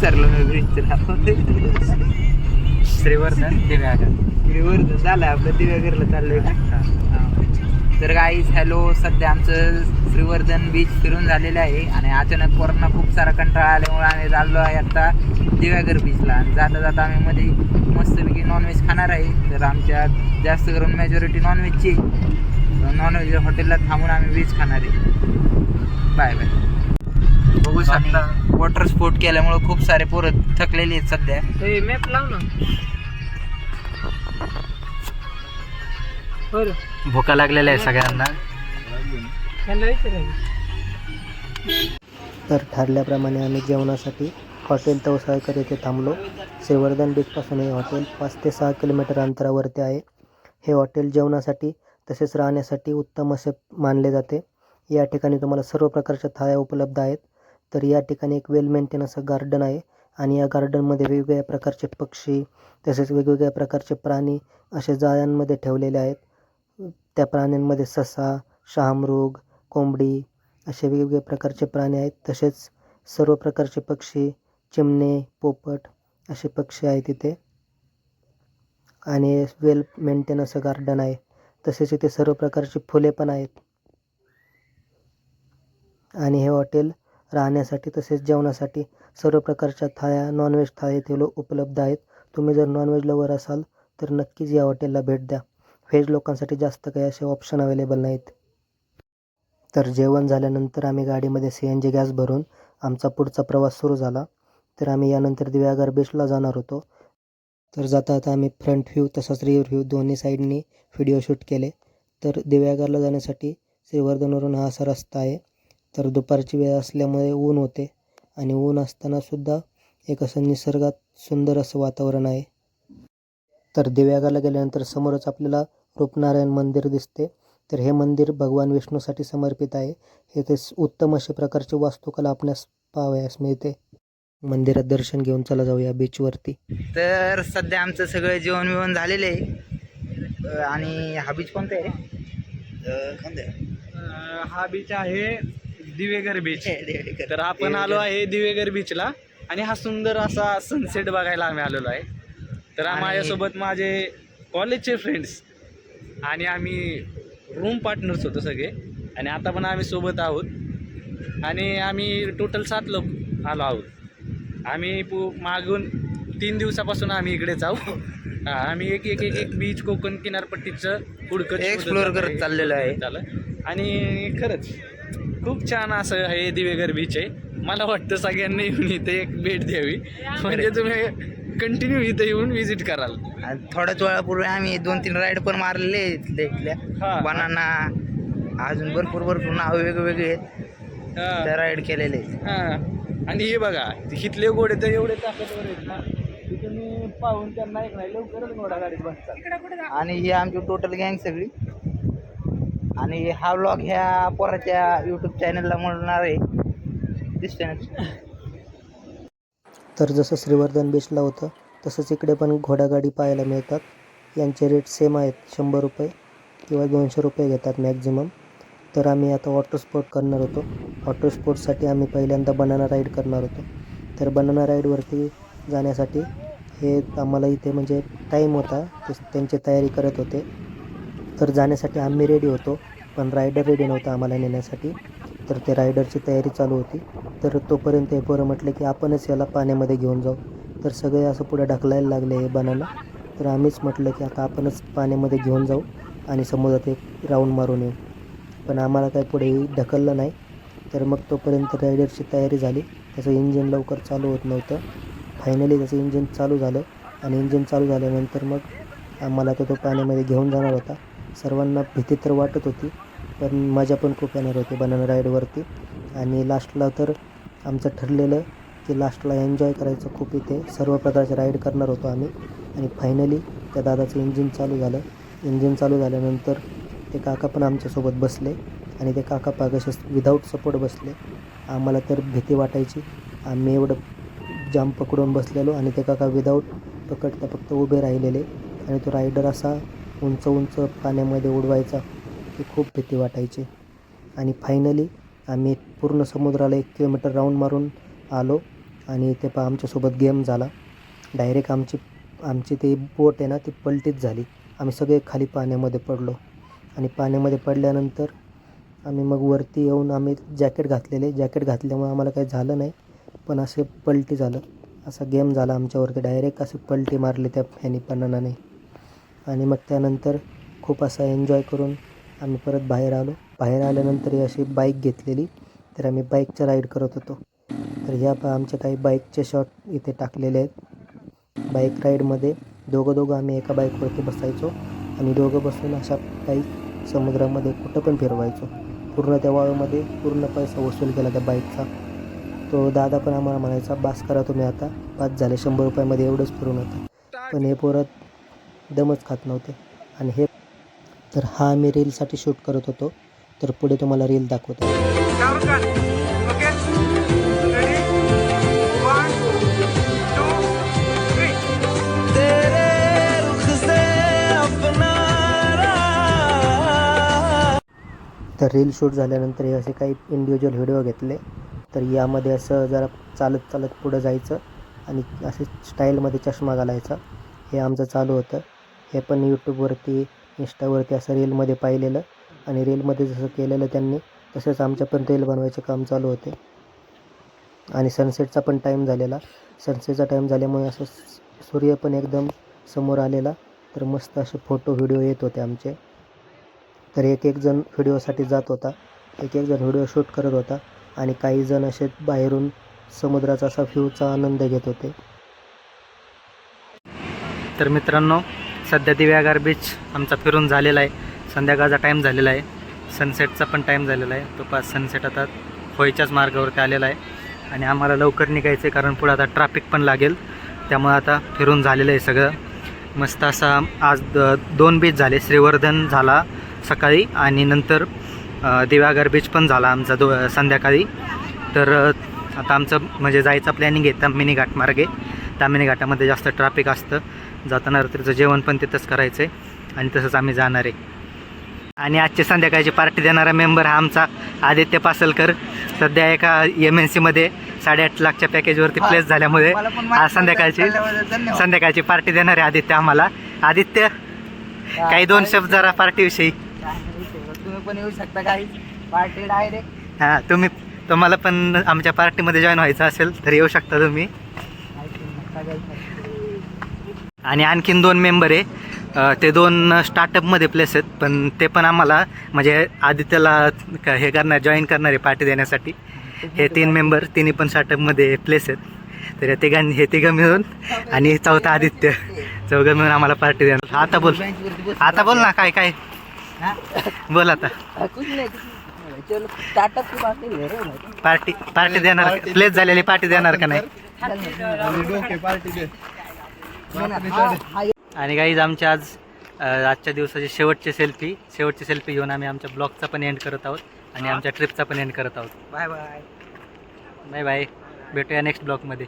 विसरलो मी ब्रिजचं श्रीवर्धन दिव्यागर वर झालं आपलं दिव्यागरला चाललोय तर गाईज हॅलो सध्या आमचं श्रीवर्धन बीच फिरून झालेलं आहे आणि अचानक कोरोना खूप सारा कंटाळा आल्यामुळे आम्ही चाललो आहे आता दिव्यागर बीचला आणि जाता जाता आम्ही मध्ये मस्तपैकी नॉनव्हेज खाणार आहे. तर आमच्या जास्त करून मेजॉरिटी नॉनव्हेजची नॉनव्हेज हॉटेलला थांबून आम्ही व्हेज खाणार आहे. बाय बाय बघू शकता. वॉटर स्पोर्ट केल्यामुळे खूप सारे पोरं थकलेले आहेत सध्या. मॅप लाव ना. बरं. भुका लागलेल्या आहे सगळ्यांना. त्यांना विचारायचं. तर ठरल्याप्रमाणे आम्ही जेवणासाठी हॉटेल तवसाळकर येथे थांबलो. श्रीवर्धन बीचपासून हे हॉटेल पाच ते सहा किलोमीटर अंतरावरती आहे. हे हॉटेल जेवणासाठी तसेच राहण्यासाठी उत्तम असे मानले जाते. या ठिकाणी तुम्हाला सर्व प्रकारच्या थाळ्या उपलब्ध आहेत. तर या ठिकाणी एक वेल मेंटेन असं गार्डन आहे. आणि या गार्डनमध्ये वेगवेगळ्या प्रकारचे पक्षी तसेच वेगवेगळ्या प्रकारचे प्राणी असे जाळ्यांमध्ये ठेवलेले आहेत. त्या प्राण्यांमध्ये ससा शहामृग कोंबडी असे वेगवेगळ्या प्रकारचे प्राणी आहेत. तसेच सर्व प्रकारचे पक्षी चिमणे पोपट असे पक्षी आहेत इथे. आणि वेल मेंटेन असं गार्डन आहे. तसेच इथे सर्व प्रकारची फुले पण आहेत. आणि हे हॉटेल राहण्यासाठी तसेच जेवणासाठी सर्व प्रकारच्या थाळ्या नॉनव्हेज थाळ्या येथे उपलब्ध आहेत. तुम्ही जर नॉनव्हेज लवर असाल तर नक्कीच या हॉटेलला भेट द्या. व्हेज लोकांसाठी जास्त काही असे ऑप्शन अवेलेबल नाहीत. तर जेवण झाल्यानंतर आम्ही गाडीमध्ये सी एन जी गॅस भरून आमचा पुढचा प्रवास सुरू झाला. तर आम्ही यानंतर दिव्यागर बीचला जाणार होतो. तर जाता जाता आम्ही फ्रंट व्ह्यू तसंच रिअर व्ह्यू दोन्ही साईडनी व्हिडिओ शूट केले. तर दिव्यागरला जाण्यासाठी श्रीवर्धनवरून हा असा रस्ता आहे. तर दुपारची वेळ असल्यामुळे ऊन होते. आणि ऊन असतानासुद्धा एक असं निसर्गात सुंदर असं वातावरण आहे. तर दिव्यागरला गेल्यानंतर समोरच आपल्याला रूपनारायण मंदिर दिसते. तर हे मंदिर भगवान विष्णूसाठी समर्पित आहे. हे ते उत्तम अशा प्रकारची वास्तुकला आपणास पाहावयास मिळते. मंदिरात दर्शन घेऊन चला जाऊया बीचवरती. तर सध्या आमचं सगळं जेवण बिवण झालेलं आहे. आणि हा बीच कोणता आहे? हा बीच आहे दिवेगर बीच. तर आपण आलो आहे दिवेगर बीचला आणि हा सुंदर असा सनसेट बघायला आम्ही आलेलो आहे. तर माझ्यासोबत माझे कॉलेजचे फ्रेंड्स आणि आम्ही रूम पार्टनर्स होतो सगळे. आणि आता पण आम्ही सोबत आहोत. आणि आम्ही टोटल सात लोक आलो आहोत. आम्ही पु मागून तीन दिवसापासून आम्ही आहोत. हा, आम्ही एक एक एक एक बीच कोकण किनारपट्टीचं हुडकत शोधत करत चाललेलो आहे. आणि खरंच खूप छान असं हे दिवेगर बीच आहे मला वाटतं सगळ्यांनी येऊन इथे एक भेट द्यावी. म्हणजे तुम्ही कंटिन्यू इथे येऊन व्हिजिट कराल. आणि थोड्याच वेळापूर्वी आम्ही दोन तीन राईड पण मारलेले आहेत इथल्या इथल्या. हा. बनाना अजून भरपूर भरपूर नाव वेगवेगळे आहेत. हा. त्या राईड केलेले आहेत. हा. आणि हे बघा इथले घोडे तर एवढे ताकदवर आहेत ना की तुम्ही पाहून त्यांना एक नाही लवकरच घोडा गाडीत बसतात. आणि ही आमची टोटल गँग सगळी. आणि हा व्लॉग ह्या पोराच्या यूट्यूब चॅनलला मिळणार आहे. दिसतोय तर जसं श्रीवर्धन बीचला होतं तसंच इकडे पण घोडागाडी पाहायला मिळतात. यांचे रेट सेम आहेत शंभर रुपये किंवा दोनशे रुपये घेतात मॅक्झिमम तर आम्ही आता वॉटर स्पोर्ट करणार होतो. वॉटर स्पोर्टसाठी आम्ही पहिल्यांदा बनाना राईड करणार होतो. तर बनाना राईडवरती जाण्यासाठी हे आम्हाला इथे म्हणजे टाईम होता. त्यांची तयारी करत होते. तर जाण्यासाठी आम्ही रेडी होतो पण रायडर रेडी नव्हता आम्हाला नेण्यासाठी. तर ते रायडरची तयारी चालू होती. तर तोपर्यंत हे पोरं म्हटले की आपणच याला पाण्यामध्ये घेऊन जाऊ. तर सगळे असं पुढे ढकलायला लागले हे बनाना. तर आम्हीच म्हटलं की आता आपणच पाण्यामध्ये घेऊन जाऊ आणि समुद्रात एक राऊंड मारून येऊ. पण आम्हाला काही पुढे ढकललं नाही. तर मग तोपर्यंत रायडरची तयारी झाली. त्याचं इंजिन लवकर चालू होत नव्हतं. फायनली त्याचं इंजिन चालू झालं. आणि इंजिन चालू झाल्यानंतर मग आम्हाला तो तो पाण्यामध्ये घेऊन जाणार होता. सर्वांना भीती तर वाटत होती पण मजा पण खूप येणार होती बनाना राईडवरती आणि लास्टला तर आमचं ठरलेलं की लास्टला एन्जॉय करायचं खूप इथे. सर्व प्रकारचे राईड करणार होतो आम्ही. आणि फायनली त्या दादाचं इंजिन चालू झालं. इंजिन चालू झाल्यानंतर ते काका पण आमच्यासोबत बसले आणि ते काका पागाशी विदाऊट सपोर्ट बसले. आम्हाला तर भीती वाटायची. आम्ही एवढं जाम पकडून बसलेलो आणि ते काका विदाऊट पकडता फक्त उभे राहिलेले. आणि तो रायडर असा उंच उंच पाण्यामध्ये उडवायचा ती खूप भीती वाटायची. आणि फायनली आम्ही पूर्ण समुद्राला एक किलोमीटर राऊंड मारून आलो आणि ते पहा आमच्यासोबत गेम झाला. डायरेक्ट आमची आमची ती बोट आहे ना ती पलटीच झाली. आम्ही सगळे खाली पाण्यामध्ये पडलो. आणि पाण्यामध्ये पडल्यानंतर आम्ही मग वरती येऊन आम्ही जॅकेट घातलेले. जॅकेट घातल्यामुळे आम्हाला काही झालं नाही पण असे पलटी झालं. असा गेम झाला आमच्यावरती. डायरेक्ट असे पलटी मारली त्या फॅनी पन्नाने आणि मग त्यानंतर खूप असा एन्जॉय करून आम्ही परत बाहेर आलो. बाहेर आल्यानंतर ही अशी बाईक घेतलेली. तर आम्ही बाईकच्या राईड करत होतो. तर ह्या पा आमच्या काही बाईकचे शॉट इथे टाकलेले आहेत. बाईक राईडमध्ये दोघं दोघं आम्ही एका बाईकवरती बसायचो आणि दोघं बसून अशा बाईक समुद्रामध्ये कुठं पण फिरवायचो. पूर्ण त्या वाळूमध्ये पूर्ण पैसा वसूल केला त्या बाईकचा तो दादा पण आम्हाला म्हणायचा बास करा तुम्ही आता पाच झाले शंभर रुपयामध्ये एवढंच फिरून होतं. पण हे पोरं दमच खात नव्हते. आणि हे तर हा आम्ही रीलसाठी शूट करत होतो. तर पुढे तुम्हाला रील दाखवतो. तर रील शूट झाल्यानंतर हे असे काही इंडिव्हिज्युअल व्हिडिओ घेतले. तर यामध्ये असं जरा चालत चालत पुढं जायचं आणि असे स्टाईलमध्ये चष्मा घालायचा. हे आमचं चालू होतं. हे पण यूट्यूबवरती इंस्टावरती असं रीलमध्ये पाहिलेलं. आणि रीलमध्ये जसं केलेलं त्यांनी तसंच आमच्या पण रील बनवायचे काम चालू होते. आणि सनसेटचा पण टाईम झालेला. सनसेटचा टाईम झाल्यामुळे असं सूर्य पण एकदम समोर आलेला. तर मस्त असे फोटो व्हिडिओ येत होते आमचे. तर एक एक जण व्हिडिओसाठी जात होता. एक एक जण व्हिडिओ शूट करत होता. आणि काही जण असे बाहेरून समुद्राचा असा व्ह्यूचा आनंद घेत होते. तर मित्रांनो सध्या दिव्यागार बीच आमचा फिरून झालेला आहे. संध्याकाळचा टाईम झालेला आहे. सनसेटचा पण टाईम झालेला आहे. तो पाच सनसेट आता होईच्याच मार्गावरती आलेला आहे. आणि आम्हाला लवकर निघायचं आहे कारण पुढे आता ट्रॅफिक पण लागेल. त्यामुळे आता फिरून झालेलं आहे सगळं. मस्त असा आज द दोन बीच झाले. श्रीवर्धन झाला सकाळी आणि नंतर दिव्यागर दिव्यागार बीच पण झाला आमचा दो संध्याकाळी. तर आता आमचं म्हणजे जायचं प्लॅनिंग आहे तामिनी घाटमार्गे तामिनी घाटामध्ये जास्त ट्रॅफिक असतं. जाताना रात्रीचं जेवण पण तिथंच करायचं आहे आणि तसंच आम्ही जाणार आहे. आणि आजची संध्याकाळची पार्टी देणारा मेंबर हा आमचा आदित्य पासलकर. सध्या एका एम एन सीमध्ये साडेआठ लाखच्या पॅकेजवरती प्लेस झाल्यामुळे आज संध्याकाळची संध्याकाळची पार्टी देणार आहे आदित्य आम्हाला. आदित्य काही दोन शब्द जरा पार्टीविषयी तुम्ही पण येऊ शकता काही. पार्टी डायरेक्ट हां तुम्ही तुम्हाला पण आमच्या पार्टीमध्ये जॉईन व्हायचं असेल तर येऊ शकता तुम्ही. आणि आणखीन दोन मेंबर आहे. ते दोन स्टार्टअपमध्ये प्लेस आहेत पण ते पण आम्हाला म्हणजे आदित्यला हे करणार जॉईन करणार आहे पार्टी देण्यासाठी. हे तीन मेंबर तिन्ही पण स्टार्टअपमध्ये प्लेस आहेत. तर या तिघांनी हे तिघं मिळून आणि चौथा आदित्य चौघं मिळून आम्हाला पार्टी देणार. आता बोल. आता बोल ना काय काय? बोल आता. पार्टी पार्टी देणार प्लेस झालेली पार्टी देणार का नाही? आणि गाईज आमच्या आज आजच्या दिवसाची शेवटची सेल्फी शेवटची सेल्फी घेऊन आम्ही आमच्या ब्लॉगचा पण एंड करत आहोत आणि आमच्या ट्रिपचा पण एंड करत आहोत. Bye bye. बाय बाय भेटूया नेक्स्ट ब्लॉगमध्ये